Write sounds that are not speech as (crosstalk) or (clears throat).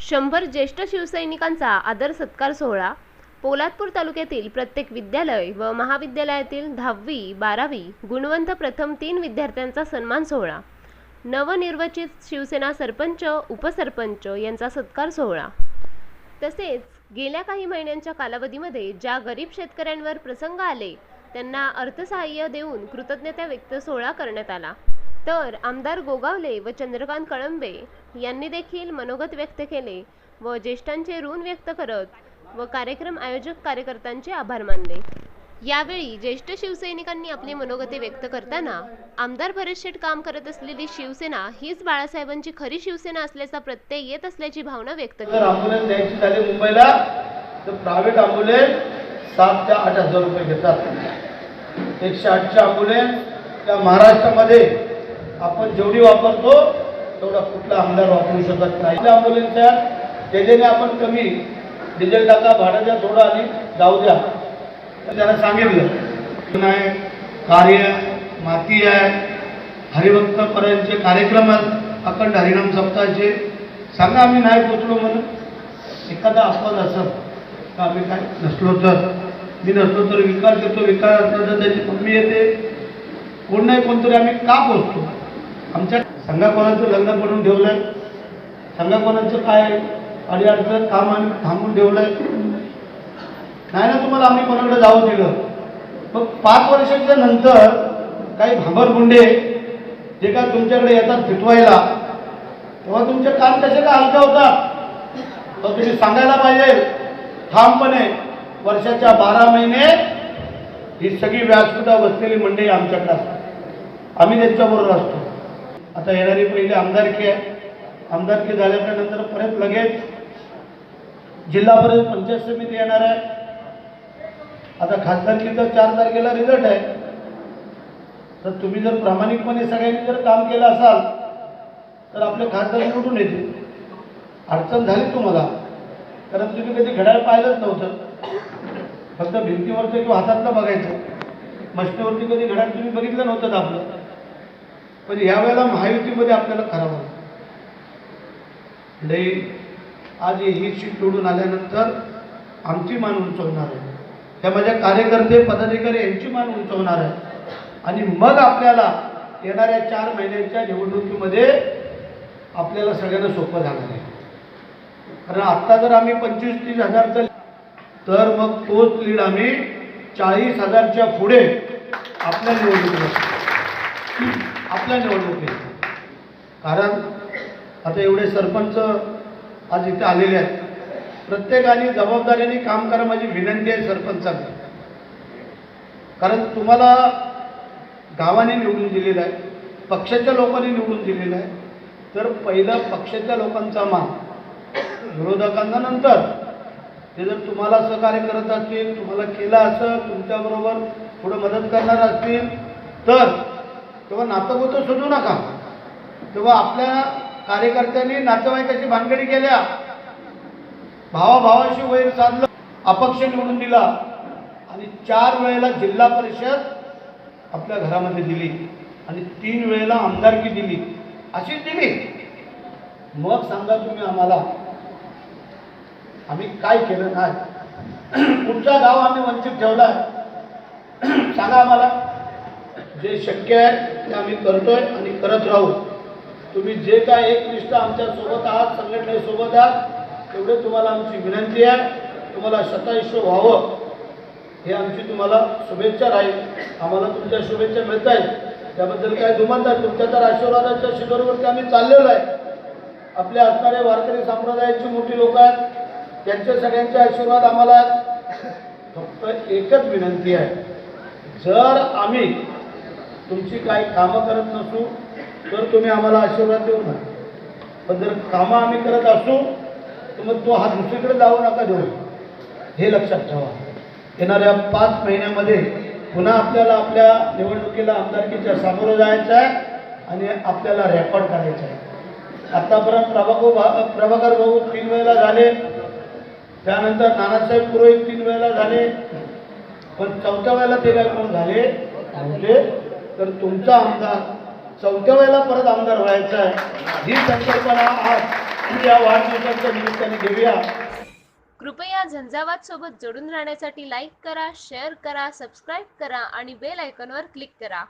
शंभर ज्येष्ठ शिवसैनिकांचा आदर सत्कार सोहळा. पोलादपूर तालुक्यातील प्रत्येक विद्यालय व महाविद्यालयातील दहावी बारावी गुणवंत प्रथम तीन विद्यार्थ्यांचा सन्मान सोहळा. नवनिर्वचित शिवसेना सरपंच उपसरपंच यांचा सत्कार सोहळा. तसेच गेल्या काही महिन्यांच्या कालावधीमध्ये ज्या गरीब शेतकऱ्यांवर प्रसंग आले त्यांना अर्थसहाय्य देऊन कृतज्ञता व्यक्त सोहळा करण्यात आला. तर आमदार गोगावले व चंद्रकांत कळंबे यांनी देखील मनोगत व्यक्त केले व ज्येष्ठांचे ऋण व्यक्त करत व कार्यक्रम आयोजक कार्यकर्त्यांचे आभार मानले. यावेळी ज्येष्ठ शिवसैनिकांनी आपली मनोगते व्यक्त करताना आमदार भरत काम करत असलेली शिवसेना हीच बाळासाहेबांची खरी शिवसेना असल्याचा प्रत्यय येत असल्याची भावना व्यक्त केली. द्यायची झाली मुंबईला तर प्रायव्हेट अँब्युलन्स सात ते आठ हजार रुपये घेतात. एकशे आठचे अँब्युलन्स त्या महाराष्ट्रामध्ये आपण जेवढी वापरतो तेवढा कुठला आमदार वापरू शकत नाही. त्या अँब्युलन्सच्या त्याच्याने आपण कमी डिझेल टाका भाडं द्या थोडं आणि जाऊ द्या. तर त्यांना सांगितलं नाही कार्य माती आहे. हरिभक्तपर्यंतचे कार्यक्रम आहेत. अखंड हरिनाम सप्ताहाचे. सांगा आम्ही नाही पोचलो म्हणून. एखादा अपवाद असत का आम्ही काय नसलो तर? मी नसलो तर विकास येतो विकास असला तर त्याची मम्मी येते. कोण नाही कोणतरी आम्ही का पोचतो आमच्या संघाकोणाचं लग्न करून ठेवलंय. आहे कोणाचं काय अडीअडचण काम आम्ही थांबून ठेवलंय. नाही ना तुम्हाला आम्ही कोणाकडे जाऊ दिलं मग पाच वर्षाच्या नंतर काही भांबरगुंडे जे काय तुमच्याकडे येतात फिटवायला तेव्हा तुमचे कान कसे काय हलके होतात? तर तुम्ही सांगायला पाहिजे. ठामपणे वर्षाच्या बारा महिने ही सगळी व्यासपीठा बसलेली मंडळी आमच्याकडे असतात. आम्ही त्यांच्याबरोबर असतो. आता येणारी पहिली आमदारकी आहे. आमदारकी झाल्याच्यानंतर परत लगेच जिल्हा परिषद पंचायत समिती येणार आहे. आता खासदारकीचा चार तारखेला रिझल्ट आहे. तर तुम्ही जर प्रामाणिकपणे सगळ्यांनी जर काम केलं असाल तर आपले खासदार निवडून येतील. अडचण झाली तुम्हाला. कारण तुम्ही कधी घड्याळ पाहिलंच नव्हतं. फक्त भिंतीवरचं किंवा हातातलं बघायचं. मशनीवरती कधी घड्याळ तुम्ही बघितलं नव्हतं आपलं म्हणजे पण यावेळेला महायुतीमध्ये आपल्याला करावं लागतं. आज ही सीट निवडून आल्यानंतर आमची मान उंचवणार आहे. त्या माझ्या कार्यकर्ते पदाधिकारी यांची मान उंचवणार आहे. आणि मग आपल्याला येणाऱ्या चार महिन्यांच्या निवडणुकीमध्ये आपल्याला सगळ्यांना सोपं जाणार आहे. कारण आत्ता जर आम्ही पंचवीस तीस हजारचं तर मग तोच लीड आम्ही चाळीस हजारच्या पुढे आपल्या निवडणुकीत आपल्या निवडणुकीत. कारण आता एवढे सरपंच आज इथे आलेले आहेत. प्रत्येकाने जबाबदारीने काम करा माझी विनंती आहे सरपंचांना. कारण तुम्हाला गावाने निवडून दिलेलं आहे पक्षाच्या लोकांनी निवडून दिलेलं आहे. तर पहिलं पक्षाच्या लोकांचा मान विरोधकांना नंतर. ते जर तुम्हाला सहकार्य करत असतील तुम्हाला केलं असं तुमच्याबरोबर थोडं मदत करणार असतील तर तेव्हा नातं शोधू नका. तेव्हा आपल्या कार्यकर्त्यांनी नातेवाईकाची भानगडी केल्या. भावाभावाशी वैर साधलं अपक्ष निवडून दिला आणि चार वेळेला जिल्हा परिषद आपल्या घरामध्ये दिली आणि तीन वेळेला आमदारकी दिली. अशीच दिली. मग सांगा तुम्ही आम्हाला आम्ही काय केलं? नाही. तुमचा गाव आम्ही वंचित ठेवला (clears throat) सांगा आम्हाला. जे शक्य आहे ते आम्ही करतोय आणि करत राहू. तुम्ही जे काय एक निष्ठा आमच्यासोबत आहात संघटनेसोबत आहात तेवढे तुम्हाला आमची विनंती आहे. तुम्हाला शतायुष्य व्हावं. हे आमची तुम्हाला शुभेच्छा राहील. आम्हाला तुमच्या शुभेच्छा मिळत आहेत त्याबद्दल काय दुमत आहे? तुमच्या तर आशीर्वादाच्या शिखरवरती आम्ही चाललेलो आहे. आपले असणारे वारकरी संप्रदायाची मोठी लोक आहेत. त्यांचे सगळ्यांचे आशीर्वाद आम्हाला फक्त एकच विनंती आहे. जर आम्ही तुमची काही कामं करत नसू तर तुम्ही आम्हाला आशीर्वाद देऊ नका. पण जर कामं आम्ही करत असू तर मग तो हा दुसरीकडे जाऊ नका देऊ हे लक्षात ठेवा. येणाऱ्या पाच महिन्यामध्ये पुन्हा आपल्याला आपल्या निवडणुकीला आमदारकीच्या सामोरं जायचं आहे आणि आपल्याला रेकॉर्ड करायचं आहे. आतापर्यंत प्रभागो भा प्रभाकर भाऊ तीन वेळेला झाले. त्यानंतर नानासाहेब पुरोहित तीन वेळेला झाले. पण चौथ्या वेळेला ते काय कोण झाले? नव्हते तर तुमचा आमदार चौथ्या वेळेला परत आमदार व्हायचा आहे. ही संकल्पना आज या वाढदिवसाच्या निमित्ताने घेऊया. कृपया झंझावात सोबत जोडून राहण्यासाठी लाईक करा शेअर करा सबस्क्राईब करा आणि बेल आयकॉनवर क्लिक करा.